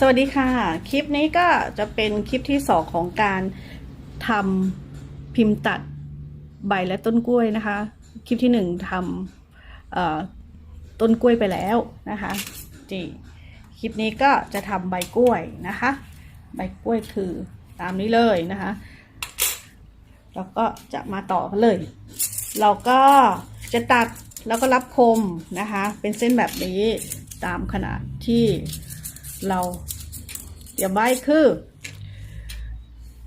สวัสดีค่ะ คลิปนี้ก็จะเป็นคลิปที่สองของการทำพิมพ์ตัดใบและต้นกล้วยนะคะ คลิปที่หนึ่งทำต้นกล้วยไปแล้วนะคะจีคลิปนี้ก็จะทำใบกล้วยนะคะ ใบกล้วยคือตามนี้เลยนะคะแล้วก็จะมาต่อกันเลย เราก็จะตัดแล้วก็รับคมนะคะ เป็นเส้นแบบนี้ตามขนาดที่ เราเดี๋ยวใบคือ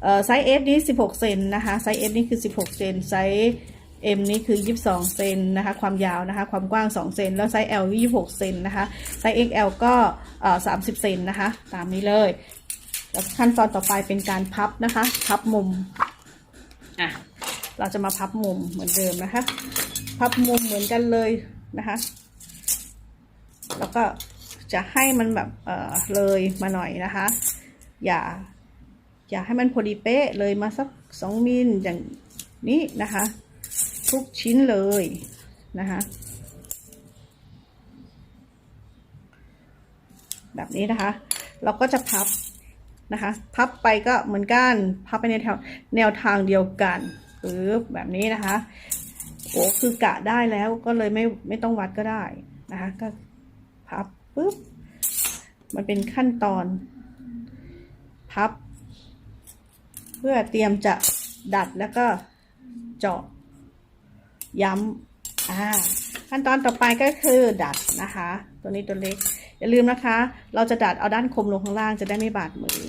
เอ่อไซส์ F นี้ 16 เซนนะคะ ไซส์ F นี่คือ 16 เซน ไซส์ M นี่คือ 22 เซนนะคะ ความยาวนะคะ ความกว้าง 2 เซน แล้วไซส์ L 26 เซนนะคะ ไซส์ XL ก็เอ่อ30 เซนนะคะ ตามนี้เลย แล้วขั้นตอนต่อไปเป็นการพับนะคะ พับมุม อะ เราจะมาพับมุมเหมือนเดิมนะคะ พับมุมเหมือนกันเลยนะคะ แล้วก็ จะให้มันแบบเออเลยมาหน่อยนะคะ อย่า อย่าให้มันพอดีเป๊ะเลยมาสักสองมิลอย่างนี้นะคะ ทุกชิ้นเลยนะคะแบบนี้นะคะ เราก็จะพับนะคะ พับไปก็เหมือนกัน พับไปในแถวแนวทางเดียวกันปึ๊บแบบนี้นะคะโอ้คือกะได้แล้วก็เลยไม่ไม่ต้องวัดก็ได้นะคะ ก็พับ ปึ๊บมันเป็นขั้นตอน พับ เพื่อเตรียมจะดัดแล้วก็เจาะย้ำอ่าขั้นตอนต่อไปก็คือดัดนะคะ ตัวนี้ตัวเล็ก อย่าลืมนะคะ เราจะดัดเอาด้านคมลงข้างล่างจะได้ไม่บาดมือ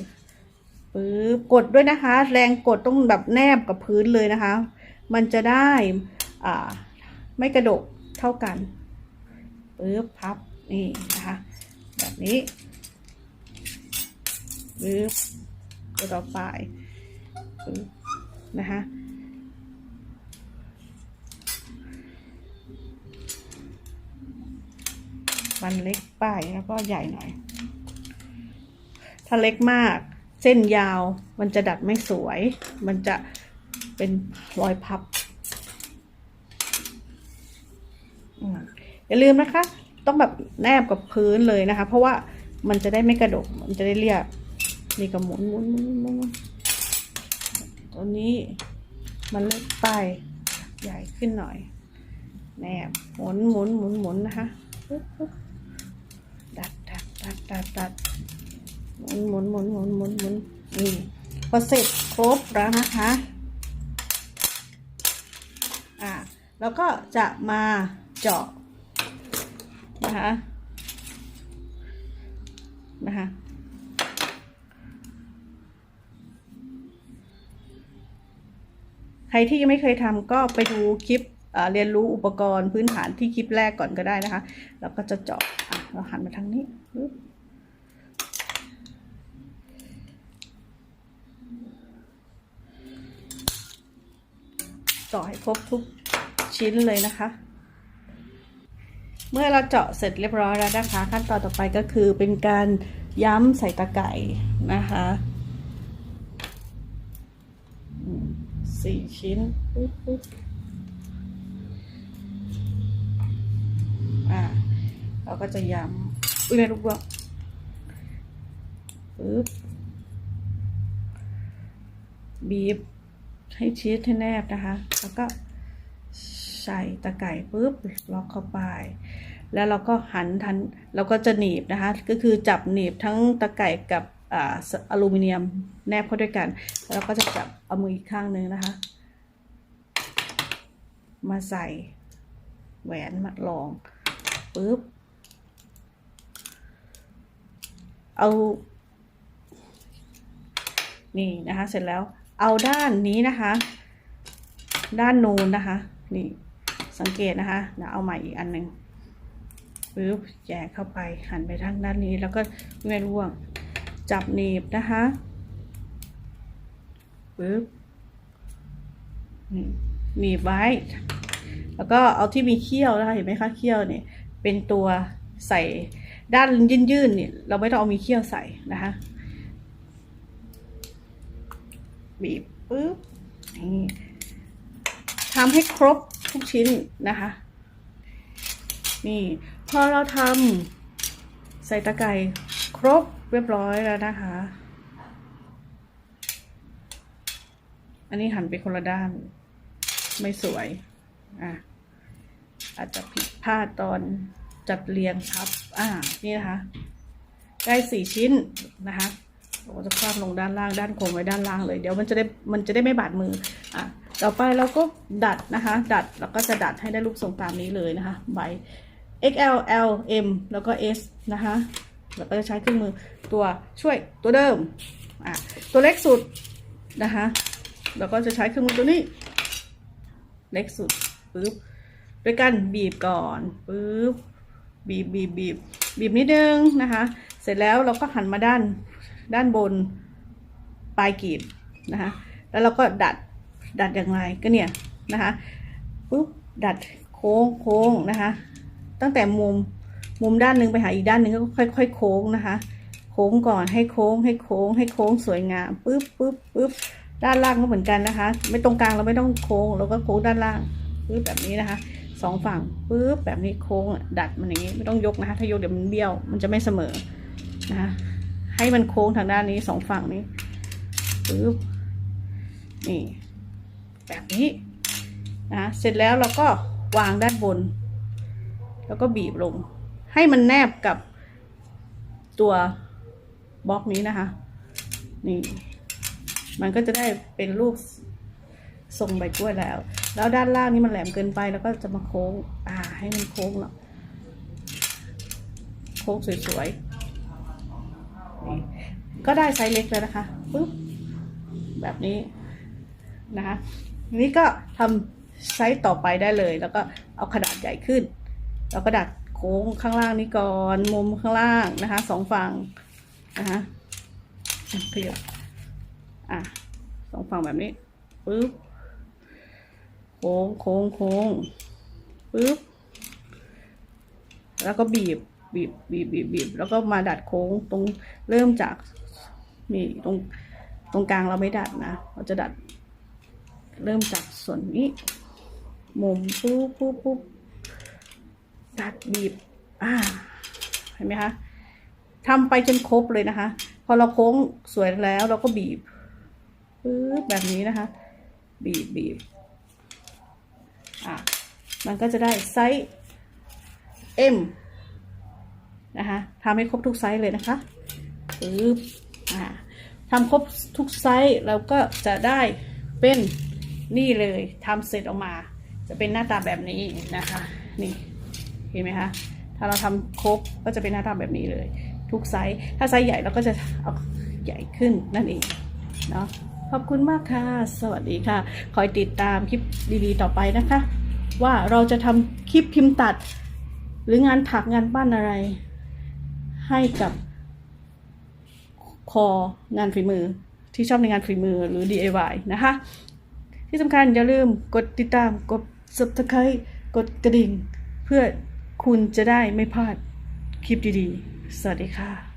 ปึ๊บกดด้วยนะคะ แรงกดต้องแบบแนบกับพื้นเลยนะคะ มันจะได้อ่าไม่กระดกเท่ากันปึ๊บพับ นี่นะคะ แบบนี้ปึ๊บตัวต่อไปปึ๊บนะคะมันเล็กไปแล้วก็ใหญ่หน่อย ถ้าเล็กมากเส้นยาวมันจะดัดไม่สวย มันจะเป็นรอยพับอืมอย่าลืมนะคะ ต้องแบบแนบกับพื้นเลยนะคะ เพราะว่ามันจะได้ไม่กระดก มันจะได้เรียบนี่ก็หมุนหมุนหมุนหมุนตัวนี้มันเล็กไปใหญ่ขึ้นหน่อย แนบหมุนหมุนหมุนหมุนนะคะดัดดัดดัดดัดดัดหมุนหมุนหมุนหมุนหมุนหมุนนี่พอเสร็จครบแล้วนะคะอ่าแล้วก็จะมาเจาะ นะคะนะคะใครที่ยังไม่เคยทำก็ไปดูคลิปเรียนรู้อุปกรณ์พื้นฐานที่คลิปแรกก่อนก็ได้นะคะ แล้วก็จะเจาะะเราหันมาทางนี้เจาะให้ครบทุกชิ้นเลยนะคะ เมื่อเราเจาะเสร็จเรียบร้อยแล้วนะคะ ขั้นตอนต่อไปก็คือเป็นการย้ำใส่ตะไก่นะคะสี่ชิ้นปึ๊บปึ๊บอ่าเราก็จะย้ำอุ้ยแม่ลูกว่าปึ๊บบีบให้ชีสให้แนบนะคะ แล้วก็ใส่ตะไก่ปุ๊บล็อกเข้าไป แล้วเราก็หันทันเราก็จะหนีบนะคะ ก็คือจับหนีบทั้งตะไก่กับอ่าอลูมิเนียมแนบเข้าด้วยกัน แล้วก็จะจับเอามืออีกข้างหนึ่งนะคะ มาใส่แหวนมาลองปุ๊บเอา นี่นะคะ เสร็จแล้ว เอาด้านนี้นะคะ ด้านนูนนะคะ นี่สังเกตนะคะเดี๋ยวเอาใหม่อีกอันหนึ่ง ปึ๊บแยกเข้าไปหันไปทางด้านนี้แล้วก็ไม่ร่วง จับหนีบนะคะปึ๊บหนีบไว้ แล้วก็เอาที่มีเขี้ยวนะคะเห็นไหมคะเขี้ยวเนี่ย เป็นตัวใส่ด้านยื่นๆเนี่ยเราไม่ต้องเอามีเขี้ยวใส่นะคะบีบปึ๊บนี่ทำให้ครบทุกชิ้นนะคะ นี่ พอเราทำใส่ตะไคร้ครบเรียบร้อยแล้วนะคะ อันนี้หันไปคนละด้าน ไม่สวย อะ อาจจะผิดพลาดตอนจัดเรียงครับ อ่า นี่นะคะ ได้สี่ชิ้นนะคะเราจะครอบลงด้านล่างด้านโค้งไว้ด้านล่างเลย เดี๋ยวมันจะได้มันจะได้ไม่บาดมือ อะ ต่อไปเราก็ดัดนะคะ ดัดแล้วก็จะดัดให้ได้รูปทรงตามนี้เลยนะคะ ใบ XL L M แล้วก็ S นะคะแล้วก็จะใช้เครื่องมือตัวช่วยตัวเดิมอะตัวเล็กสุดนะคะแล้วก็จะใช้เครื่องมือตัวนี้ เล็กสุดปึ๊บด้วยกันบีบก่อนปึ๊บบีบบีบบีบบีบนิดนึงนะคะ เสร็จแล้วเราก็หันมาด้านด้านบนปลายกรีบนะคะแล้วเราก็ดัดดัดอย่างไรก็เนี่ยนะคะปึ๊บดัดโค้งโค้งนะคะ ตั้งแต่มุมมุมด้านหนึ่งไปหาอีกด้านหนึ่งก็ค่อยๆโค้งนะคะ โค้งก่อนให้โค้งให้โค้ง ให้โค้งสวยงามปึ๊บปึ๊บปึ๊บด้านล่างก็เหมือนกันนะคะ ไม่ตรงกลางเราไม่ต้องโค้งเราก็โค้งด้านล่างปึ๊บแบบนี้นะคะสองฝั่งปึ๊บแบบนี้โค้งดัดมันอย่างนี้ไม่ต้องยกนะคะถ้ายกเดี๋ยวมันเบี้ยวมันจะไม่เสมอนะคะให้มันโค้งทางด้านนี้สองฝั่งนี้ปึ๊บนี่แบบนี้นะเสร็จแล้วเราก็วางด้านบน แล้วก็บีบลง ให้มันแนบกับตัวบล็อกนี้นะคะ นี่ มันก็จะได้เป็นรูปทรงใบกล้วยแล้ว แล้วด้านล่างนี้มันแหลมเกินไป แล้วก็จะมาโค้ง อ่า ให้มันโค้งเนาะโค้งสวยๆ ก็ได้ไซส์เล็กแล้วนะคะปึ๊บแบบนี้นะคะนี้ก็ทำไซส์ต่อไปได้เลย แล้วก็เอาขนาดใหญ่ขึ้น แล้วก็ดัดโค้งข้างล่างนี้ก่อนมุมข้างล่างนะคะสองฝั่งนะคะขยับอะสองฝั่งแบบนี้ปึ๊บโค้งโค้งโค้งปึ๊บแล้วก็บีบบีบบีบบีบบีบแล้วก็มาดัดโค้งตรงเริ่มจากนี่ตรงตรงกลางเราไม่ดัดนะ เราจะดัด เริ่มจากส่วนนี้ มุมปุ๊บปุ๊บปุ๊บ ดัดบีบ อ่า เห็นไหมคะทำไปจนครบเลยนะคะ พอเราโค้งสวยแล้วเราก็บีบปึ๊บแบบนี้นะคะ บีบบีบอะมันก็จะได้ไซส์ M นะคะทำให้ครบทุกไซส์เลยนะคะปึ๊บอ่าทำครบทุกไซส์เราก็จะได้เป็นนี่เลยทำเสร็จออกมา จะเป็นหน้าตาแบบนี้นะคะ นี่ เห็นไหมคะ ถ้าเราทำครบก็จะเป็นหน้าตาแบบนี้เลย ทุกไซส์ ถ้าไซส์ใหญ่เราก็จะเอาใหญ่ขึ้นนั่นเองเนาะ ขอบคุณมากค่ะ สวัสดีค่ะ คอยติดตามคลิปดีๆต่อไปนะคะ ว่าเราจะทำคลิปพิมพ์ตัด หรืองานถักงานปั้นอะไร ให้กับคองานฝีมือที่ชอบในงานฝีมือหรือ DIY นะคะ ที่สำคัญอย่าลืมกดติดตามกด subscribe กดกระดิ่ง เพื่อ คุณจะได้ไม่พลาดคลิปดีๆ สวัสดีค่ะ